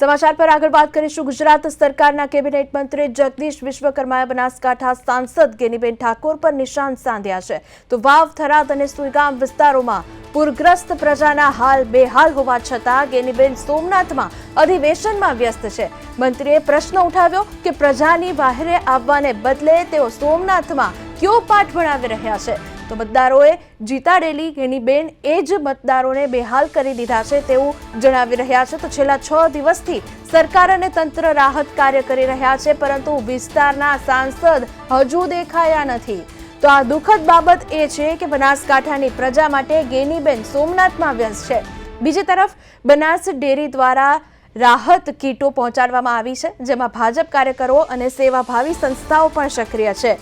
સમાચાર પર આગળ વાત કરીશું. ગુજરાત સરકારના કેબિનેટ મંત્રી જગદીશ વિશ્વકર્માએ બનાસકાંઠા સાંસદ ગેનીબેન ઠાકોર પર નિશાન સાધ્યા છે. તો વાવ, થરાદ અને સુઈગામ વિસ્તારોમાં પૂરગ્રસ્ત પ્રજાના હાલ બેહાલ હોવા છતાં ગેનીબેન સોમનાથમાં અધિવેશનમાં વ્યસ્ત છે. મંત્રીએ પ્રશ્ન ઉઠાવ્યો કે પ્રજાની બહારે આવવાને બદલે તેઓ સોમનાથમાં કયો પાઠ ભણાવી રહ્યા છે? તો મતદારોએ જીતાડેલી ગેનીબેન એ જ મતદારોને બેહાલ કરી દીધા છે તેવું જણાવી રહ્યા છે. તો છેલ્લા છ દિવસથી સરકાર અને તંત્ર રાહત કાર્ય કરી રહ્યા છે, પરંતુ વિસ્તારના સાંસદ હજુ દેખાયા નથી. તો આ દુઃખદ બાબત એ છે કે બનાસકાંઠાની પ્રજા માટે ગેનીબેન સોમનાથમાં વ્યસ્ત છે. બીજી તરફ, બનાસ ડેરી દ્વારા રાહત કીટો પહોંચાડવામાં આવી છે, જેમાં ભાજપ કાર્યકરો અને સેવાભાવી સંસ્થાઓ પણ સક્રિય છે.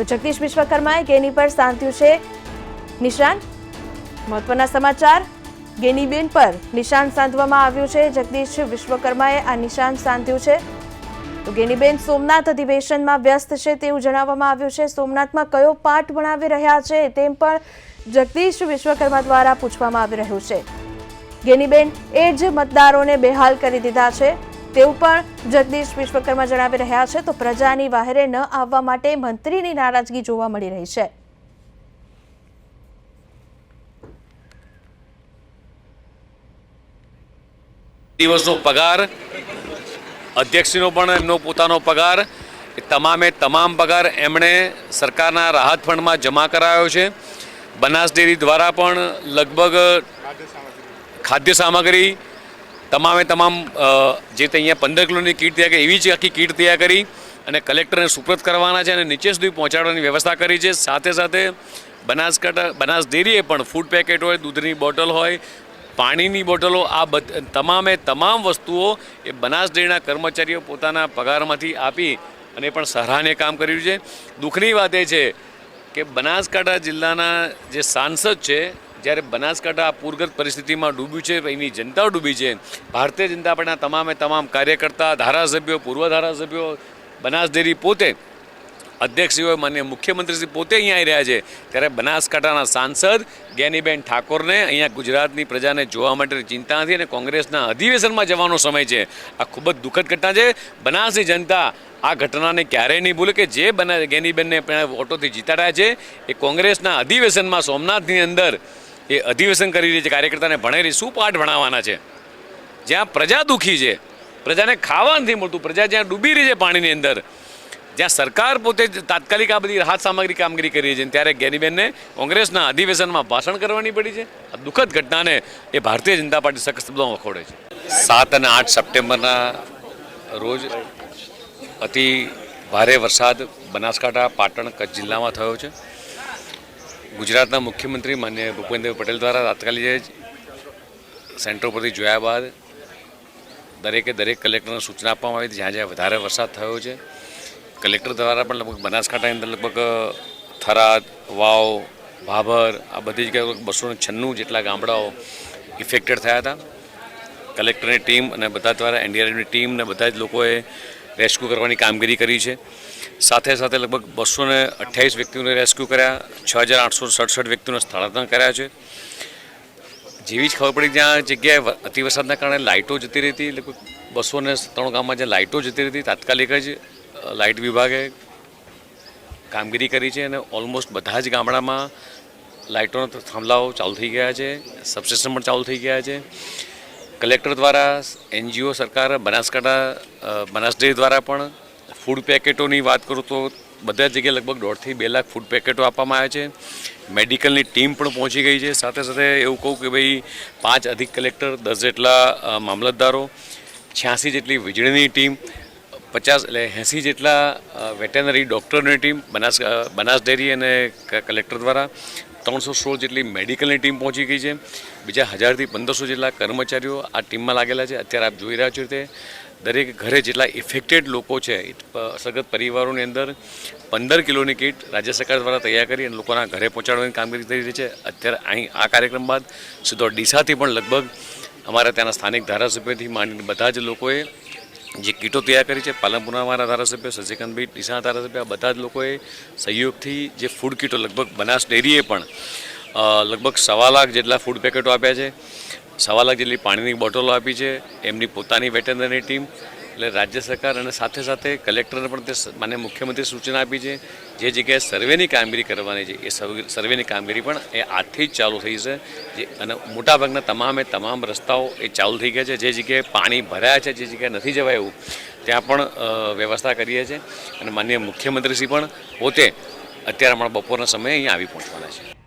તો જગદીશ વિશ્વકર્માએ ગેની પર સાધ્યું છે. નિશાન મહત્વના સમાચાર. ગેનીબેન પર નિશાન સાંધવામાં આવ્યું છે. જગદીશ વિશ્વકર્માએ આ નિશાન સાંધ્યું છે. તો ગેનીબેન સોમનાથ અધિવેશનમાં વ્યસ્ત છે તેવું જણાવવામાં આવ્યું છે. સોમનાથમાં કયો પાઠ ભણાવી રહ્યા છે તેમ પણ જગદીશ વિશ્વકર્મા દ્વારા પૂછવામાં આવી રહ્યું છે. ગેનીબેન એ જ મતદારોને બેહાલ કરી દીધા છે. તેવું પણ જગદીશ વિશ્વકર્મા જણાવી રહ્યા છે. તો પ્રજાની વાહેરે ન આવવા માટે મંત્રીની નારાજગી જોવા મળી રહી છે. દિવસનો પગાર, અધ્યક્ષનો પણ એમનો પોતાનો પગાર તમામે તમામ પગાર એમણે સરકારના રાહત ફંડમાં જમા કરાયો છે. બનાસ ડેરી દ્વારા પણ લગભગ ખાદ્ય સામગ્રી તમામે તમામ જે તે અહીંયા પંદર કિલોની કીટ તૈયાર કરી, એવી જ આખી કીટ તૈયાર કરી અને કલેક્ટરને સુપ્રત કરવાના છે અને નીચે સુધી પહોંચાડવાની વ્યવસ્થા કરી છે. સાથે સાથે બનાસકાંઠા, બનાસ ડેરીએ પણ ફૂડ પેકેટ હોય, દૂધની બોટલ હોય, પાણીની બોટલો, આ બધ, તમામે તમામ વસ્તુઓ એ બનાસ ડેરીના કર્મચારીઓ પોતાના પગારમાંથી આપી અને પણ સરાહને કામ કર્યું છે. દુઃખની વાત એ છે કે બનાસકાંઠા જિલ્લાના જે સાંસદ છે જ્યારે બનાસકાંઠા આ પૂરગ્રસ્ત પરિસ્થિતિમાં ડૂબ્યું છે, એની જનતા ડૂબી છે. ભારતીય જનતા પાર્ટીના તમામે તમામ કાર્યકર્તા, ધારાસભ્યો, પૂર્વ ધારાસભ્યો બનાસ ડેરી પોતે અધ્યક્ષશ્રીઓ માન્ય મુખ્યમંત્રીશ્રી પોતે અહીંયા આવી રહ્યા છે. ત્યારે બનાસકાંઠાના સાંસદ જ્ઞાનીબેન ઠાકોરને અહીંયા ગુજરાતની પ્રજાને જોવા માટે ચિંતા નથી અને કોંગ્રેસના અધિવેશનમાં જવાનો સમય છે. આ ખૂબ જ દુઃખદ ઘટના છે. બનાસની જનતા આ ઘટનાને ક્યારેય નહીં ભૂલે કે જે બના જ્ઞાનીબેનને વોટોથી જીતાડ્યા છે, એ કોંગ્રેસના અધિવેશનમાં સોમનાથની અંદર એ અધિવેશન કરી રહી છે, કાર્યકર્તાને ભણાવી શું પાઠ ભણાવવાના છે? જ્યાં પ્રજા દુઃખી છે, પ્રજાને ખાવા નથી મળતું, પ્રજા જ્યાં ડૂબી રહી છે પાણીની અંદર, જ્યાં સરકાર પોતે તાત્કાલિક આ બધી રાહત સામગ્રી કામગીરી કરી રહી છે ત્યારે ગેરીબેનને કોંગ્રેસના અધિવેશનમાં ભાષણ કરવાની પડી છે. આ દુઃખદ ઘટનાને એ ભારતીય જનતા પાર્ટી સખત શબ્દોમાં વખોડે છે. સાત અને આઠ સપ્ટેમ્બરના રોજ અતિ ભારે વરસાદ બનાસકાંઠા, પાટણ, કચ્છ જિલ્લામાં થયો છે. ગુજરાતના મુખ્યમંત્રી માન્ય ભૂપેન્દ્ર પટેલ દ્વારા તાત્કાલિક જ સેન્ટર પરથી જોયા બાદ દરેકે દરેક કલેક્ટરને સૂચના આપવામાં આવી જ્યાં જ્યાં વધારે વરસાદ થયો છે. કલેક્ટર દ્વારા પણ લગભગ બનાસકાંઠાની અંદર લગભગ થરાદ, વાવ, ભાભર, આ બધી જગ્યાએ બસો છન્નું જેટલા ગામડાઓ ઇફેક્ટેડ થયા હતા. કલેક્ટરની ટીમ અને બધા દ્વારા, એનડીઆરએફની ટીમ ને બધા જ લોકોએ રેસ્ક્યુ કરવાની કામગીરી કરી છે. સાથે સાથે લગભગ બસો ને અઠ્યાવીસ વ્યક્તિઓને રેસ્ક્યુ કર્યા, છ હજાર આઠસો સડસઠ વ્યક્તિઓને સ્થળાંતર કર્યા છે. જેવી જ ખબર પડી ત્યાં જગ્યાએ અતિવરસાદના કારણે લાઇટો જતી રહી લગભગ બસો ને ત્રણ ગામમાં જ્યાં લાઇટો જતી રહી તાત્કાલિક જ લાઇટ વિભાગે કામગીરી કરી છે અને ઓલમોસ્ટ બધા જ ગામડામાં લાઇટોના થાંભલાઓ ચાલુ થઈ ગયા છે, સબસ્ટેશન પણ ચાલુ થઈ ગયા છે. કલેક્ટર દ્વારા, એનજીઓ સરકાર, બનાસકાંઠા બનાસ ડેરી દ્વારા પણ ફૂડ પેકેટોની વાત કરું તો બધા જગ્યાએ લગભગ દોઢથી બે લાખ ફૂડ પેકેટો આપવામાં આવ્યા છે. મેડિકલની ટીમ પણ પહોંચી ગઈ છે. સાથે સાથે એવું કહું કે ભાઈ, પાંચ અધિક કલેક્ટર, દસ જેટલા મામલતદારો, છ્યાસી જેટલી વીજળીની ટીમ, પચાસ એટલે એંસી જેટલા વેટેનરી ડૉક્ટરની ટીમ, બનાસ બનાસ ડેરી અને કલેક્ટર દ્વારા ત્રણસો સોળ જેટલી મેડિકલની ટીમ પહોંચી ગઈ છે. બીજા હજારથી પંદરસો જેટલા કર્મચારીઓ આ ટીમમાં લાગેલા છે. અત્યારે આપ જોઈ રહ્યા છો તે દરેક ઘરે જેટલા ઇફેક્ટેડ લોકો છે અસરગ્રસ્ત પરિવારોની અંદર પંદર કિલોની કીટ રાજ્ય સરકાર દ્વારા તૈયાર કરી અને લોકોના ઘરે પહોંચાડવાની કામગીરી થઈ રહી છે. અત્યારે અહીં આ કાર્યક્રમ બાદ સીધો ડીસાથી પણ લગભગ અમારા ત્યાંના સ્થાનિક ધારાસભ્યથી માંડીને બધા જ લોકોએ જે કીટો તૈયાર કરી છે પાલનપુરના મારા ધારાસભ્ય શશિકાંતભાઈ ટીસાના ધારાસભ્ય બધા જ લોકોએ સહયોગથી જે ફૂડ કીટો, લગભગ બનાસ ડેરીએ પણ લગભગ સવા લાખ જેટલા ફૂડ પેકેટો આપ્યા છે. સવા લાખ જેટલી પાણીની બોટલો આપી છે. એમની પોતાની વેટરનરી ટીમ એટલે રાજ્ય સરકાર અને સાથે સાથે કલેક્ટરને પણ તે માન્ય મુખ્યમંત્રી સૂચના આપી છે, જે જગ્યાએ સર્વેની કામગીરી કરવાની છે, એ સર્વે- સર્વેની કામગીરી પણ એ આજથી જ ચાલુ થઈ છે. જે, અને મોટાભાગના તમામે તમામ રસ્તાઓ એ ચાલુ થઈ ગયા છે. જે જગ્યાએ પાણી ભરાયા છે, જે જગ્યાએ નથી જવાય એવું ત્યાં પણ વ્યવસ્થા કરીએ છીએ અને માન્ય મુખ્યમંત્રીશ્રી પણ પોતે અત્યારે હમણાં બપોરના સમયે અહીંયા આવી પહોંચવાના છે.